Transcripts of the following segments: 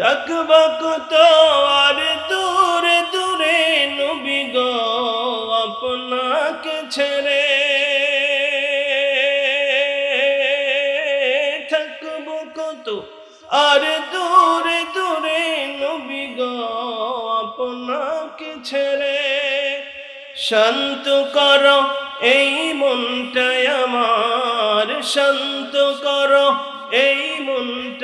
থাকব কত আর দূরে দূরে নবী গো আপনাকে ছেড়ে থাকব কত? আর দূরে দূরে নবী গো আপনাকে ছেড়ে শান্ত করো, এই মনটাই আমার, শান্ত করো, এই হে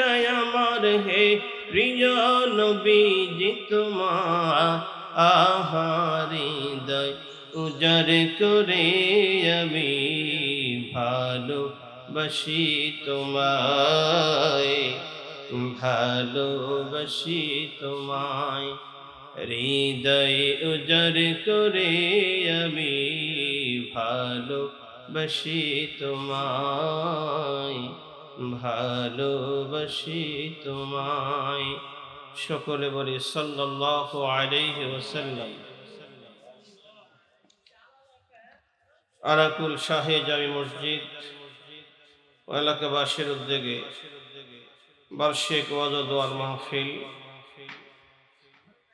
প্রিয় নবীজি তোমার আহারি দয়, উজার করে আমি ভালো বসি তোমায়, ভালোবাসি তোমায়। হৃদয় উজার করে আমি ভালো বসি তোমায়। ভালোবাসি তোমায়। সকলে বলি সাল্লাল্লাহু আলাইহি ওয়াসাল্লাম। আরাকুল শাহে জামি মসজিদ, এলাকাবাসীর উদ্যোগে বার্ষিক ওয়াজ দোয়ার মাহফিল।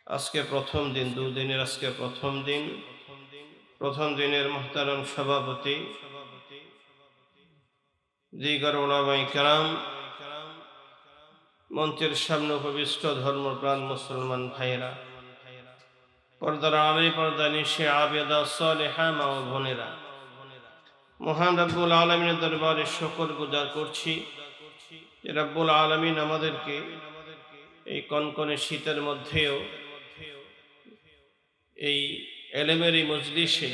আজকে প্রথম দিন, দুদিনের আজকে প্রথম দিন। প্রথম দিনের মোহতারাম সভাপতি দিগর ওলামাই মঞ্চের সামনে উপবিষ্ট ধর্মপ্রাণ মুসলমান ভাইয়েরা, পর্দার আড়াই পর্দা নিশে আবেদা সলেহা মা ও বোনেরা, মহান রব্বুল আলমিনের দরবারে শকর গুজার করছি রব্বুল আলমিন আমাদেরকে এই কনকনে শীতের মধ্যেও এই এলেমের এই মজলিসে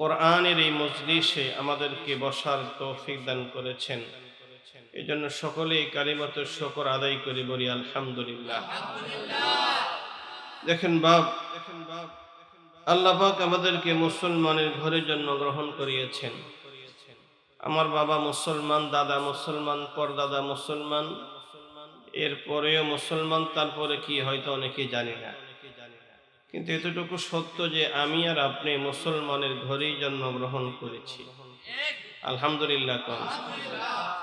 কোরআনের এই মজলিসে আমাদেরকে বসার তৌফিক দান করেছেন। এই জন্য সকলেই কালিমত শকর আদায় করে বলি, আলহামদুলিল্লাহ। দেখেন বাপ দেখেন বাপ আল্লাহ পাক আমাদেরকে মুসলমানের ঘরে জন্মগ্রহণ করিয়েছেন। আমার বাবা মুসলমান, দাদা মুসলমান, পরদাদা মুসলমান। এরপরেও মুসলমান, তারপরে কি হয়তো অনেকে জানি না। কিন্তু এতটুকু সত্য যে আমি আর আপনি মুসলমানের ঘরেই জন্মগ্রহণ করেছি। আলহামদুলিল্লাহ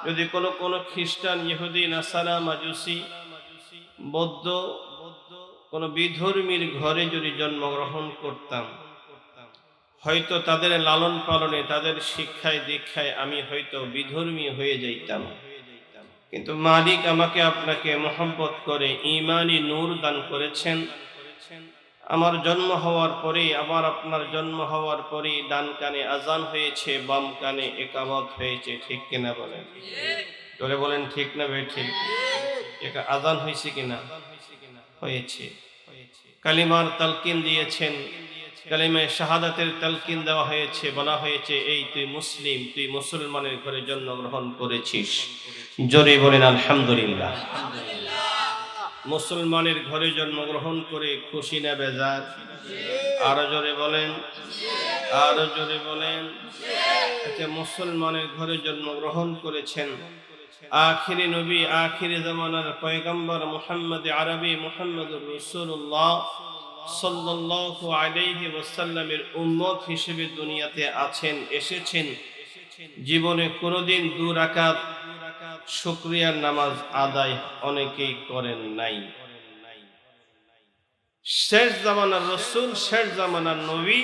যদি কোনো কোনো খ্রিস্টান, ইহুদি, নাসারা, মাজুসি, বৌদ্ধ, কোন বিধর্মীর ঘরে যদি জন্মগ্রহণ করতাম, হয়তো তাদের লালন পালনে, তাদের শিক্ষায়, দীক্ষায় আমি হয়তো বিধর্মী হয়ে যাইতাম। কিন্তু মালিক আমাকে আপনাকে মোহাম্মত করে ইমানি নূর দান করেছেন। আমার জন্ম হওয়ার পরে, আবার আপনার জন্ম হওয়ার পরে ডান কানে আজান হয়েছে, বাম কানে একামত হয়েছে, ঠিক কিনা বলেন? ধরে বলেন, ঠিক না বে ঠিক? একা আজান হয়েছে কিনা? হয়েছে। কালিমার তালকিন দিয়েছেন। কালিমায় শাহাদাতের তালকিন দেওয়া হয়েছে, বলা হয়েছে, এই তুই মুসলিম, তুই মুসলমানের ঘরে জন্মগ্রহণ করেছিস। জোরে বলেন, আলহামদুলিল্লাহ। মুসলমানের ঘরে জন্মগ্রহণ করে খুশি না বেজার? আরও জোরে বলেন। আরও জোরে বলেন। এতে মুসলমানের ঘরে জন্মগ্রহণ করেছেন আখিরি নবী, আখিরি জামানার পয়গম্বর মুহাম্মদ আরবি মুহাম্মদ রসুল্লাহ সাল্লাল্লাহু আলাইহি ওয়াসাল্লামের উম্মত হিসেবে দুনিয়াতে আছেন, এসেছেন। জীবনে কোনোদিন দু রাকাত শুক্রিয়ার নামাজ আদায় অনেকেই করেন নাই। শেষ জামানার রসুল, শেষ জামানার নবী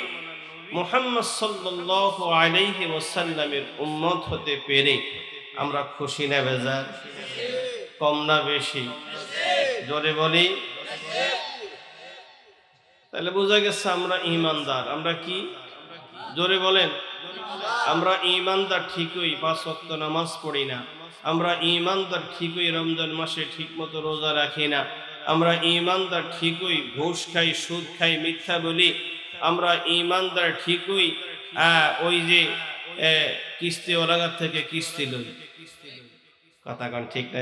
মোহাম্মদ সাল্লাল্লাহু আলাইহি ওয়াসাল্লামের উম্মত হতে পেরে আমরা খুশি না বেজার? কম না বেশি? জোরে বলি। তাহলে বোঝা গেছে আমরা ইমানদার আমরা কি? জোরে বলেন। আমরা ইমানদার ঠিকই, পাঁচ ওয়াক্ত নামাজ পড়ি না। আমরা ইমানদার ঠিকই রমজান মাসে ঠিক মতো রোজা রাখি না। আমরা ইমানদার ঠিকই ঘুষ খাই, সুদ খাই, মিথ্যা বলি। আমরা ইমানদার ঠিকই ওই যে কিস্তি ওলাগার থেকে কিস্তি লই। কথা কন ঠিক না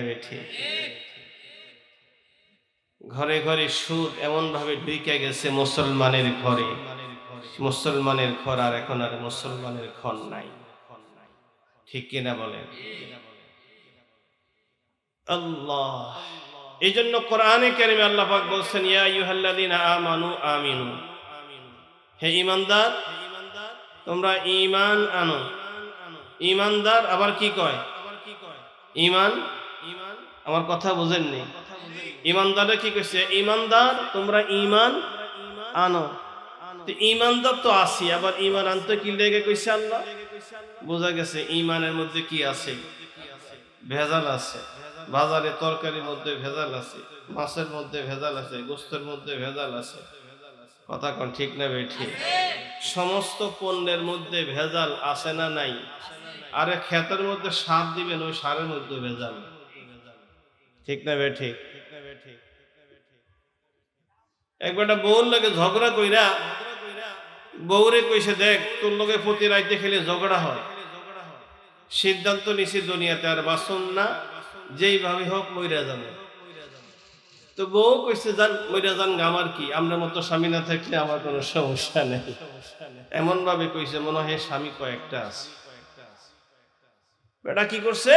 ঘরে ঘরে সুদ এমন ভাবে ঢুকে গেছে মুসলমানের ঘরে। মুসলমানের ঘর আর এখন আর মুসলমানের ঘর নাই। ঠিক কিনা বলেন? আল্লাহ। এই জন্য কোরআনে কারিমে আল্লাহ পাক বলছেন, ইয়া আইয়ুহাল্লাযীনা আমানু আমিনু। হে ঈমানদার, তোমরা ঈমান আনো। ঈমানদার আবার কি কয়? ঈমান? আমার কথা বুঝেননি। ইমানদারে কি কইছে? ইমানদার তোমরা ইমান আনো। ইমানদার তো আসি আবার ইমান আনতে কি লেগে কইছে আল্লাহ? বোঝা গেছে ইমানের মধ্যে কি আছে? ভেজাল আছে। বাজারে তরকারির মধ্যে ভেজাল আছে, মাছের মধ্যে ভেজাল আছে, গোস্তের মধ্যে ভেজাল আছে। কথা কোন, ঠিক না বেঠি সমস্ত পণ্যের মধ্যে ভেজাল আছে না নাই? আরে ক্ষেতের মধ্যে সার দিবেন, ওই সারের মধ্যে ভেজাল। ঠিক না বেঠি একবারটা বউর লাগে ঝগড়া কইরা, বউরে কইছে, দেখ, তোর লোকে প্রতি রাইতে খেলে ঝগড়া হয়। সিদ্ধান্ত নিছি দুনিয়াতে আর বাসন না। যেইভাবে হোক মইরা যাবে। তো বউ কইছে যান মইরা যান আমার কি? আপনার মতো স্বামী না থাকলে আমার কোনো সমস্যা নেই। এমন ভাবে কইছে, মনে হয় স্বামী কয়েকটা আছে। বেটা কি করছে?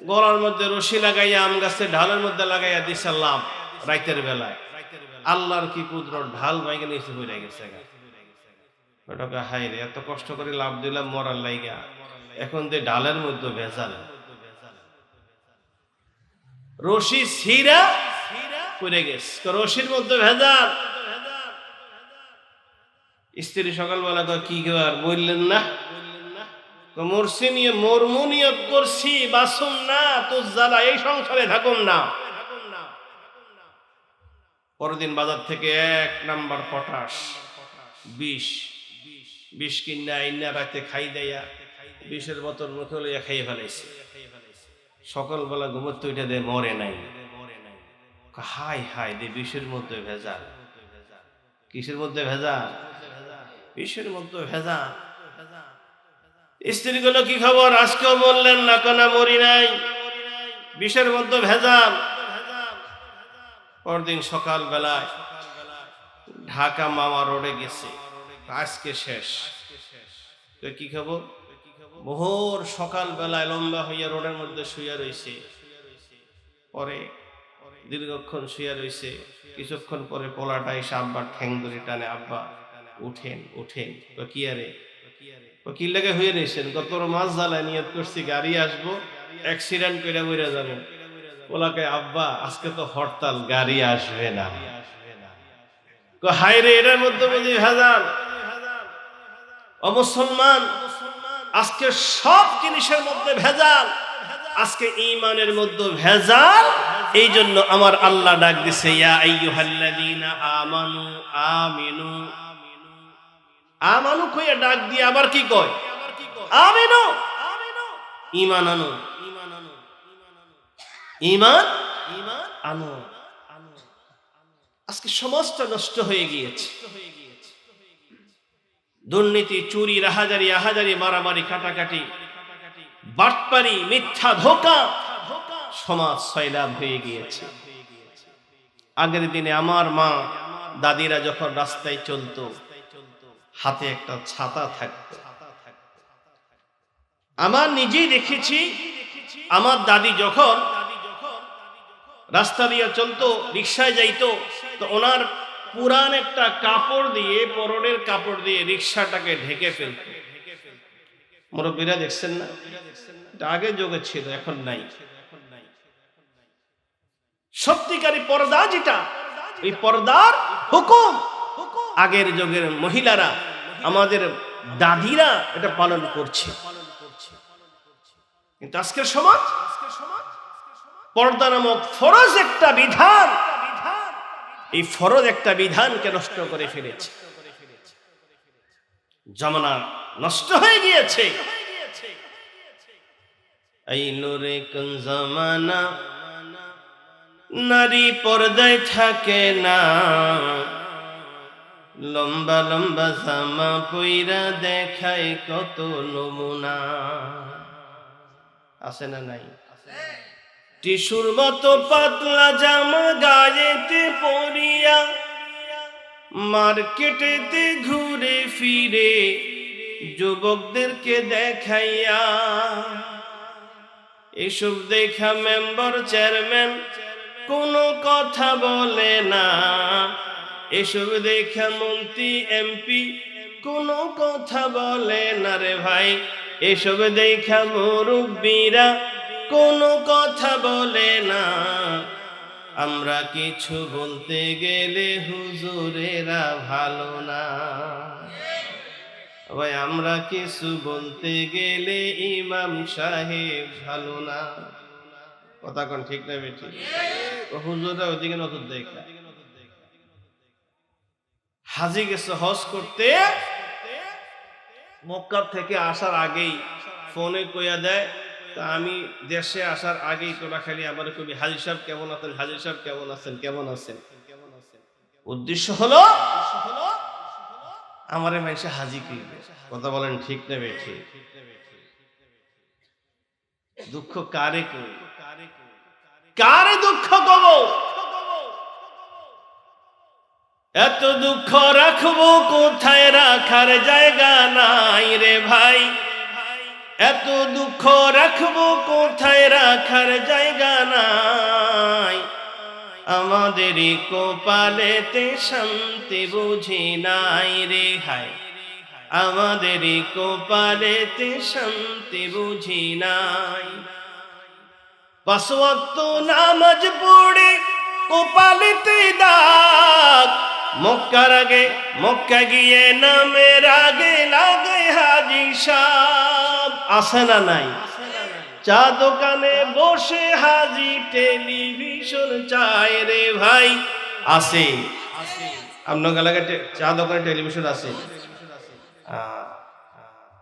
গলার মধ্যে রশি লাগাইয়া, আম গাছে ঢালের মধ্যে লাগাইয়া দিছে লাভ রাইতের বেলায়। আল্লাহর কি কুদরত, ঢাল বাইকে নিচে হয়ে গেছে বেটাকে হাই রে, এত কষ্ট করে লাভ দিলাম মরার লাইগা। এখন যে ডালের মধ্যে ভেজাল রশি সিরা পড়ে গেছে। তো রশির মধ্যে ভেজাল। স্ত্রী সকালবেলা কয়, কি আর বললেন না? মরছি নিয়ে নিয়ত করছি না, তোর জ্বালা, এই সংসারে থাকুন না। পরদিন বাজার থেকে এক নাম্বার পটাশ, বিষ বিষ কিনা আইনা রাতে খাই দেয়া, বিষের বোতল মুখে লইয়া খাইয়ে ফেলাইছে। সকালবেলা ঘুমোতে উঠে দে, মরে নাই। হাই হাই দে, বিষের মধ্যে ভেজাল। কিসের মধ্যে ভেজাল? বিষের মধ্যে ভেজাল। স্ত্রী গুলো কি খবর? আজকেও বললেন না, কেন মরি নাই। বিষের মধ্যে ভেজাল। পরদিন সকাল বেলায় ঢাকা মামা রোডে গেছে। আজকে শেষ। তো কি খবর? মোহর সকাল বেলায় লম্বা হইয়া রোডের মধ্যে শুয়ে রয়েছে পরে দীর্ঘক্ষণ শুয়ে রয়েছে কিছুক্ষণ পরে পোলাটা এসে আব্বার ঠ্যাং ধরে টানে, আব্বা, উঠেন উঠেন। কি আরে কি লেগে হয়ে রয়েছেন কত মাছ জ্বালায় নিয়ত করছি, গাড়ি আসব, অ্যাক্সিডেন্ট করে মরে যাব ওলাকে আব্বা, আজকে তো হরতাল, গাড়ি আসবে না। হাই রে এটার মধ্যে বুঝি ভেজাল ও মুসলমান আজকে সব জিনিসের মধ্যে ভেজাল। আজকে ইমানের মধ্যে ভেজাল। এই জন্য আমার আল্লাহ ডাক দিছে আমানু আমিনু। আমানু কইয়া ডাক দিয়ে আবার কি কয়? আমিনু। ইমান আনো। ইমান ইমান আনো। আজকে সমাজটা নষ্ট হয়ে গিয়েছে। দুর্নীতি, চুরি, রাহাজারি, আহাজারি, মারামারি, কাটাকাটি, বাটপারি, মিথ্যা ধোকা সমাজ সয়লাভ হয়ে গিয়েছে। আগের দিনে আমার মা দাদিরা যখন রাস্তায় চলতো, হাতে একটা ছাতা থাকতো। আমার নিজেই দেখেছি, আমার দাদি যখন রাস্তা দিয়ে চলতো, রিক্সায় যাইতো, তো ওনার পুরান একটা কাপড় দিয়ে, পরনের কাপড় দিয়ে রিক্সাটাকে ঢেকে ফেলত। মুরব্বীরা দেখছেন না? আগে যোগে ছিল, এখন নাই। সত্যিকারী পর্দা যেটা, এই পর্দার হুকুম। আগের যুগের মহিলারা, আমাদের দাদিরা এটা পালন করছে। কিন্তু আজকের সমাজ, পর্দা নামক ফরজ একটা বিধান এই ফরজ একটা বিধানকে নষ্ট করে ফেলেছে। জমানা নষ্ট হয়ে গিয়েছে। এই লোরে কোন জমানা নারী পর্দায় থাকে না। লম্বা লম্বা জামা পইরা দেখায় কত নমুনা। আছে না নাই? টিসুর মতো পাতলা জামা গায়েতে পরিয়া মার্কেটেতে ঘুরে ফিরে যুবকদেরকে দেখাইয়া এসব দেখা মেম্বার চেয়ারম্যান কোনো কথা বলে না। এসব দেখা মন্ত্রী, এমপি কোনো কথা বলে না রে ভাই। এসব দেখা মুরব্বীরা কোনো কথা বলে না। আমরা কিছু বলতে গেলে হুজুরেরা ভালো না। ভাই, আমরা কিছু বলতে গেলে ইমাম সাহেব ভালো না। কথা কোন ঠিক না বেঠি? হুজুররা ওইদিকে নজর দেখা হাজি গেছে হজ করতে। মক্কা থেকে আসার আগেই ফোনে কইয়া দেয় তা আমি দেশে আসার আগেই তোরা খালি আমার কবি হাজি সাহেব কেমন আছেন? হাজি সাহেব কেমন আছেন? কেমন আছেন? উদ্দেশ্য হলো, আমারে মানুষে হাজি করবে কথা বলেন ঠিক না বেঠি দুঃখ কারে কারে দুঃখ কব? এত দুঃখ রাখব কোথায়? রাখার জায়গা নাই রে ভাই। এত দুঃখ রাখব কোথায় রাখার জায়গা নাই? আমাদেরই কপালেতে শান্তি বুঝি নাই রে হায়। আমাদেরই কপালেতে শান্তি বুঝি নাই। পাঁচওয়াক্ত নামাজ পড়ে কপালেতে দাগ। মক্কার আগে মক্কা গিয়ে নামের আগে লাগে হাজি আসে না নাই? চা দোকানে বসে হাজি টেলিভিশন চায় রে ভাই। আছে আপনার এলাকায় চা দোকানে টেলিভিশন আছে?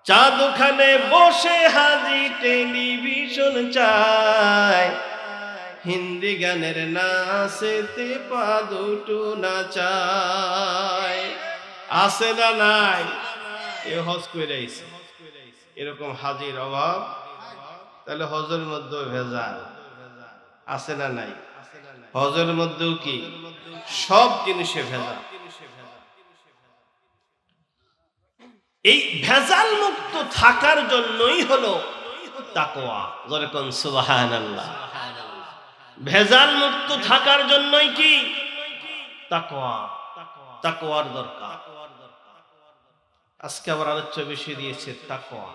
চা দোকানে বসে হাজি টেলিভিশন চায়। হিন্দি গানের নাচেতে পা দুটো নাচায়। আছে না নাই? এ হজ করে আইছে। এরকম হাজির অভাব, তাহলে হজের মধ্যে ভেজাল। আছে না নাই? হজের মধ্যেও কি? সব জিনিসে ভেজাল। এই ভেজাল মুক্ত থাকার জন্যই হলো ভেজাল মুক্ত থাকার জন্যই কি? তাকোয়া তাকোয়ার দরকার। আজকে আবার আলোচ্য বিষয় দিয়েছে তাকোয়া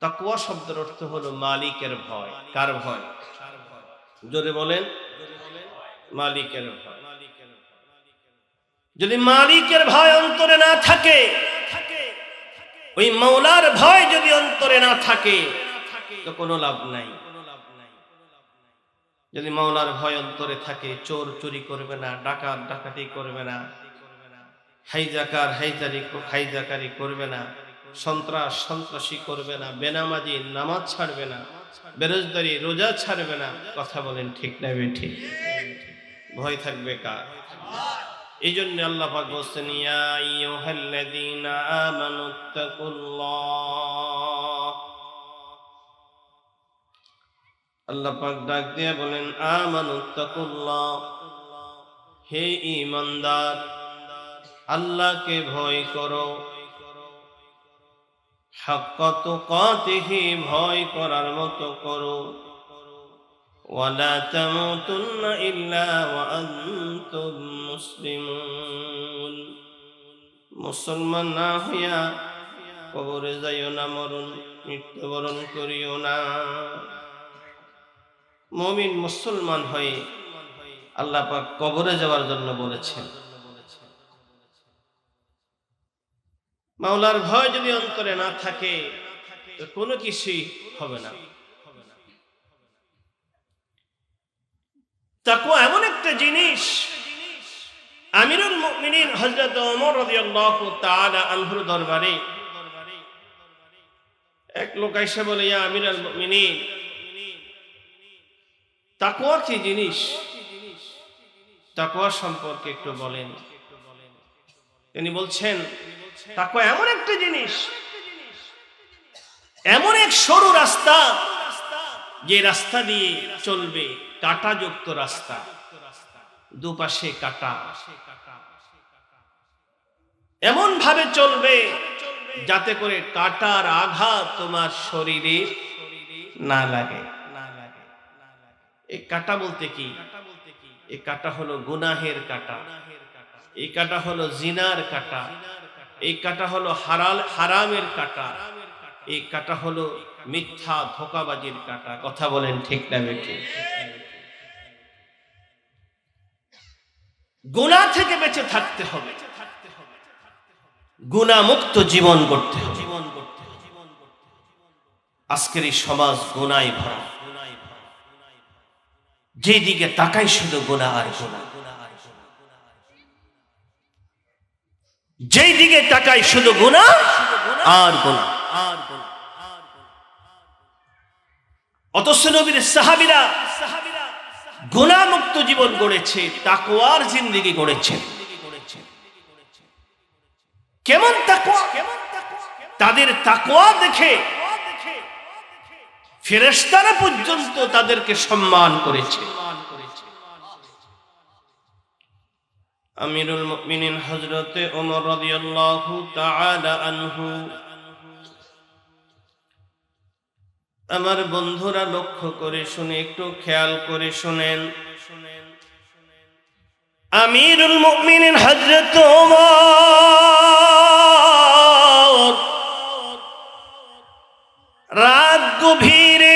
তাকোয়া শব্দের অর্থ হলো মালিকের ভয়। কার ভয়? জোরে বলেন। মালিকের ভয়। যদি মালিকের ভয় অন্তরে না থাকে, ওই মৌলার ভয় যদি অন্তরে না থাকে, তো কোনো লাভ নাই। যদি মাওলার ভয় অন্তরে থাকে, চোর চুরি করবে না, ডাকাত ডাকাতি করবে না হাইজাকার হাইজারি হাইজাকারি করবে না, সন্ত্রাস সন্ত্রাসী করবে না, বেনামাজি নামাজ ছাড়বে না বেরোজদারি রোজা ছাড়বে না, কথা বলেন ঠিক না ঠিক ভয় থাকবে কার? এই জন্য আল্লাহ বলছেন, ইয়া আল্লাহ পাক ডাক দিয়ে বলেন আমানুত্তাকুল্লাহ হে ঈমানদার আল্লাহকে ভয় করো হাক্কা তুকাতিহি ভয় করার মতো করো ولا تموتن إلا وأنتم مسلمون মুসলমান না হইয়া কবরে যাইও না মরণ মৃত্যুবরণ করিও না মমিন মুসলমান হয়ে আল্লাহ পাক কবরে যাওয়ার জন্য বলেছেন মাওলার ভয় যদি অন্তরে না থাকে, তো কোনো কিছুই হবে না। তাকওয়া এমন একটা জিনিস, আমিরুল মুমিনিন হযরত ওমর রাদিয়াল্লাহু তাআলা আনহুর দরবারে, এক লোক এসে বলে, ইয়া আমিরুল মুমিনিন, তাকওয়া কি জিনিস? তাকওয়া সম্পর্কে একটু বলেন। তিনি বলছেন তাকওয়া এমন একটা জিনিস, এমন এক সরু রাস্তা যে রাস্তা দিয়ে চলবে কাঁটাযুক্ত রাস্তা। দুপাশে কাটা। এমন ভাবে চলবে যাতে করে কাটার আঘাত তোমার শরীরে না লাগে। এই কাটা বলতে কি? এই কাটা হলো গুনাহের কাটা। এই কাটা হলো জিনার কাটা। এই কাটা হলো হারাল, হারামের কাটা। এই কাটা হলো মিথ্যা, ধোকাবাজির কাটা। কথা বলেন ঠিক না বেঠিক গুণা থেকে বেঁচে থাকতে হবে। গুণামুক্ত জীবন করতে হবে। জীবন করতে আজকের এই সমাজ গুণাই ভরা। যেদিকে তাকাই শুধু গুণা আর গুণা যেই দিকে তাকাই শুধু গুণা আর গুণা অথচ গুণামুক্ত জীবন গড়েছে, তাকওয়ার জিন্দিগি গড়েছে। কেমন তাদের তাকওয়া দেখে ফেরেশতারা পর্যন্ত তাদেরকে সম্মান করেছে। আমিরুল মুমিনিন হযরতে ওমর রাদিয়াল্লাহু তাআলা আনহু। আমার বন্ধুরা লক্ষ্য করে শুনে, একটু খেয়াল করে শুনেন। আমিরুল মুমিনিন হযরত ওমর রাত গভীরে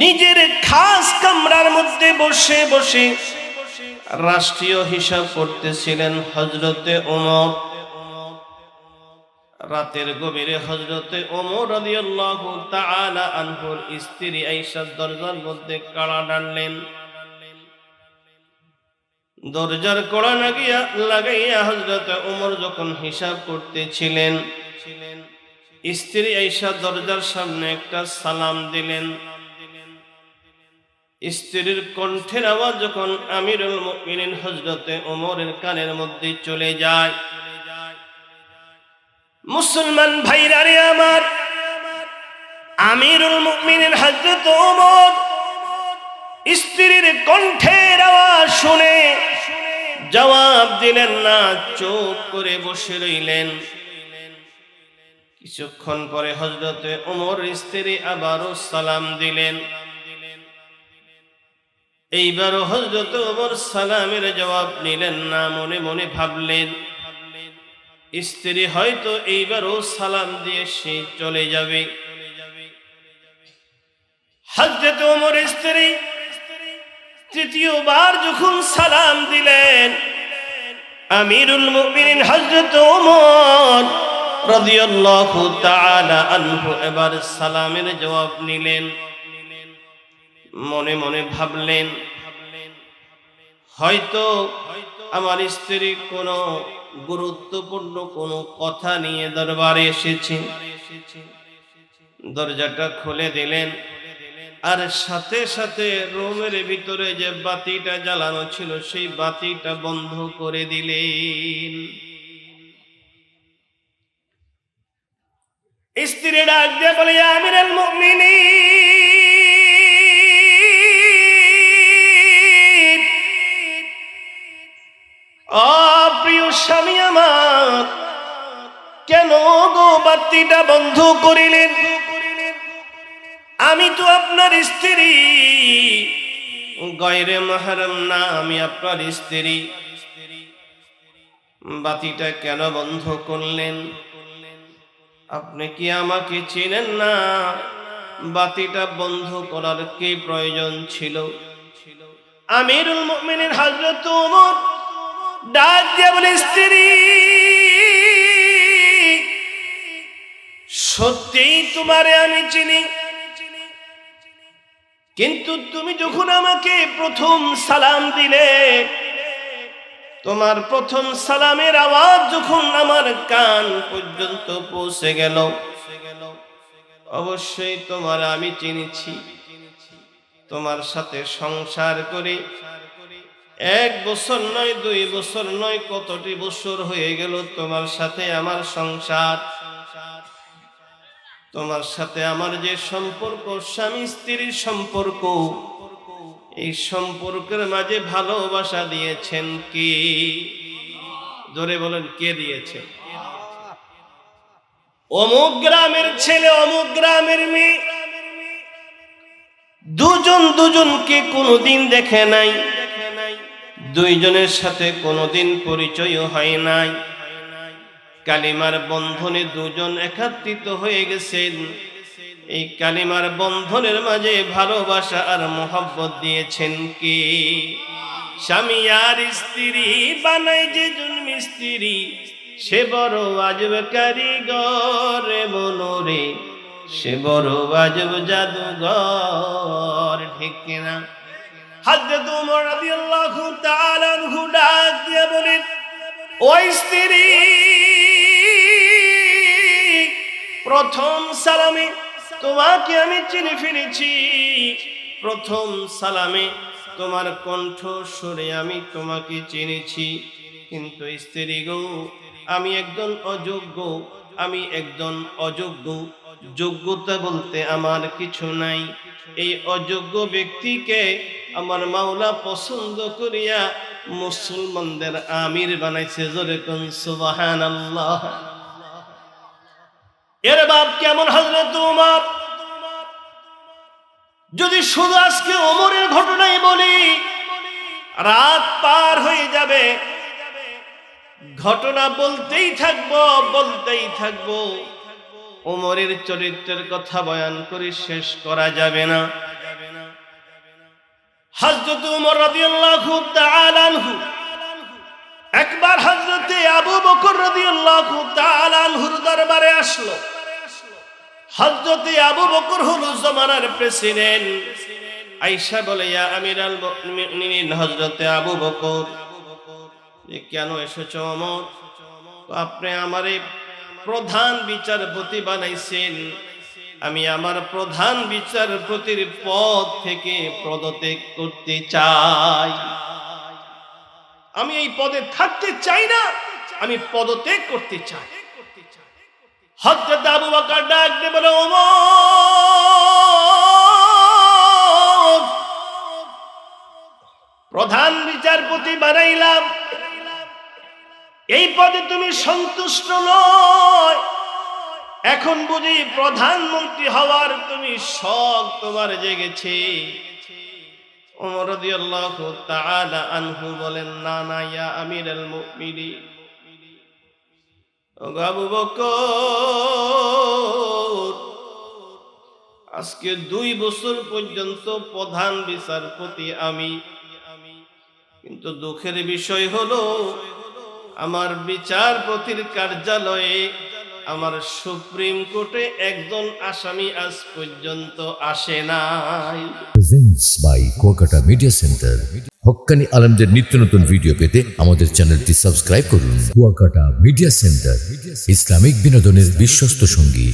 নিজের খাস কামরার মধ্যে বসে বসে রাষ্ট্রীয় হিসাব করতেছিলেন হজরতে ওমর। রাতের গভীরে হজরতে ওমর আনহুর স্ত্রী আয়েশা দরজার মধ্যে কাড়া ডাললেন দরজার কড়া লাগিয়া লাগাইয়া হজরতে ওমর যখন হিসাব করতেছিলেন, স্ত্রী আয়েশা দরজার সামনে একটা সালাম দিলেন। স্ত্রীর কণ্ঠের আওয়াজ যখন আমিরুল মুমিনিন হজরতে ওমরের কানের মধ্যে চলে যায়। মুসলমান ভাইরা রে আমার, আমিরুল মুমিনিন হযরত ওমর স্ত্রীর কণ্ঠের আওয়াজ শুনে জবাব দিলেন না, চুপ করে বসে রইলেন। কিছুক্ষণ পরে হজরতে ওমর স্ত্রী আবারও সালাম দিলেন। এইবারও হজরত ওমর সালামের জবাব নিলেন না, মনে মনে ভাবলেন, স্ত্রী হয়তো এইবারও সালাম দিয়ে সে চলে যাবে। হজরত ওমর স্ত্রী তৃতীয়বার যখন সালাম দিলেন, আমিরুল মুমিনিন হজরত ওমর রাদিয়াল্লাহু তাআলা আনহু এবার সালামের জবাব নিলেন। মনে মনে ভাবলেন, হয়তো আমার স্ত্রী কোনো গুরুত্বপূর্ণ কোনো কথা নিয়ে দরবারে এসেছে। দরজাটা খুলে দিলেন, আর সাথে সাথে রুমের ভিতরে যে বাতিটা জ্বালানো ছিল, সেই বাতিটা বন্ধ করে দিলেন। স্ত্রী ডাক দিয়ে বলে, আমিরাল মুমিনিন! অপ্রিয় স্বামী আমার, কেন গো বাতিটা বন্ধ করিলেন? আমি তো আপনার স্ত্রী। গয়রে মাহারাম না, আমি আপনার স্ত্রী। বাতিটা কেন বন্ধ করলেন? আপনি কি আমাকে চিনেন না? বাতিটা বন্ধ করার কি প্রয়োজন ছিল? আমিরুল মুমিনিন হযরত ওমর ডাক দিয়ে বলে, স্ত্রী, সত্যিই তোমারে আমি চিনি। কিন্তু তুমি যখন আমাকে প্রথম সালাম দিলে, তোমার প্রথম সালামের আওয়াজ যখন আমার কান পর্যন্ত পৌঁছে গেল, অবশ্যই তোমার আমি চিনেছি। তোমার সাথে সংসার করে এক বছর নয়, দুই বছর নয়, কতটি বছর হয়ে গেল তোমার সাথে আমার সংসার? তোমার সাথে আমার যে সম্পর্ক, স্বামী স্ত্রীর সম্পর্ক, এই সম্পর্কের মাঝে ভালোবাসা দিয়েছেন কি? জোরে বলেন, কে দিয়েছে? অমুক গ্রামের ছেলে, অমুক গ্রামের মেয়ে, দুজন দুজনকে কোনোদিন দেখে নাই। দুইজনের সাথে কোনোদিন পরিচয় হয় নাই। কালিমার বন্ধনে দুজন একাত্রিত হয়ে গেছেন। এই কালিমার বন্ধনের মাঝে ভালোবাসা আর মোহব্বত দিয়েছেন কি? স্বামী আর স্ত্রী, বানাই যে মিস্ত্রি সে বড় আজব কারিগর মনোরে সে বড় আজব জাদুঘর ঠিক কিনা হাজরত উমর রাদিয়াল্লাহু তাআলা আনহু ডাক দিয়ে বলেন ওই স্ত্রী, প্রথম সালামে তোমাকে আমি চিনে ফেলেছি। প্রথম সালামে তোমার কণ্ঠ সুরে আমি তোমাকে চিনেছি। কিন্তু স্ত্রী গো, আমি একজন অযোগ্য, আমি একজন অযোগ্য। যোগ্যতা বলতে আমার কিছু নাই। এই অযোগ্য ব্যক্তিকে আমার মাওলা পছন্দ করিয়া মুসলমানদের আমির বানাইছে, জোরে কোন সুবাহান আল্লাহ এর বাপ কেমন হজরত উমর? যদি শুধু আজকে ওমরের ঘটনাই বলি, রাত পার হয়ে যাবে। ঘটনা বলতেই থাকব বলতেই থাকব। ওমরের চরিত্রের কথা বয়ান করে শেষ করা যাবে না। হজরত উমর রাদিয়াল্লাহু তাআলা আনহু, একবার হজরতে আবু বকর রাদিয়াল্লাহু তাআলা আনহুর দরবারে আসলো। হজরতে আবু বকর হলো জমানার প্রেসিডেন্ট। আইসা বলে, ইয়া আমিরাল মুমিনিন হজরতে আবু বকর কেন এসেছ অমর আপনি আমারে প্রধান বিচারপতি বানাইছেন। আমি আমার প্রধান বিচারপতির পদ থেকে পদত্যাগ করতে চাই। আমি এই পদে থাকতে চাই না, আমি পদত্যাগ করতে চাই। হযরত আবু বকর ডাক দিয়ে বলে প্রধান বিচারপতি বানাইলাম এই পদে তুমি সন্তুষ্ট নয়। এখন বুঝি প্রধানমন্ত্রী হওয়ার তুমি শখ তোমার জেগেছে। না ইয়া আজকে দুই বছর পর্যন্ত প্রধান বিচারপতি আমি। কিন্তু দুঃখের বিষয় হলো আমার বিচারপতির কার্যালয়ে আমার সুপ্রিম কোর্টে একজন আসামি আজ পর্যন্ত আসে নাই। Presents by Kuakata media center Haqqani আলমদের নিত্য নতুন ভিডিও পেতে আমাদের চ্যানেলটি সাবস্ক্রাইব করুন। কুয়াকাটা মিডিয়া সেন্টার ইসলামিক বিনোদনের বিশ্বস্ত সঙ্গী।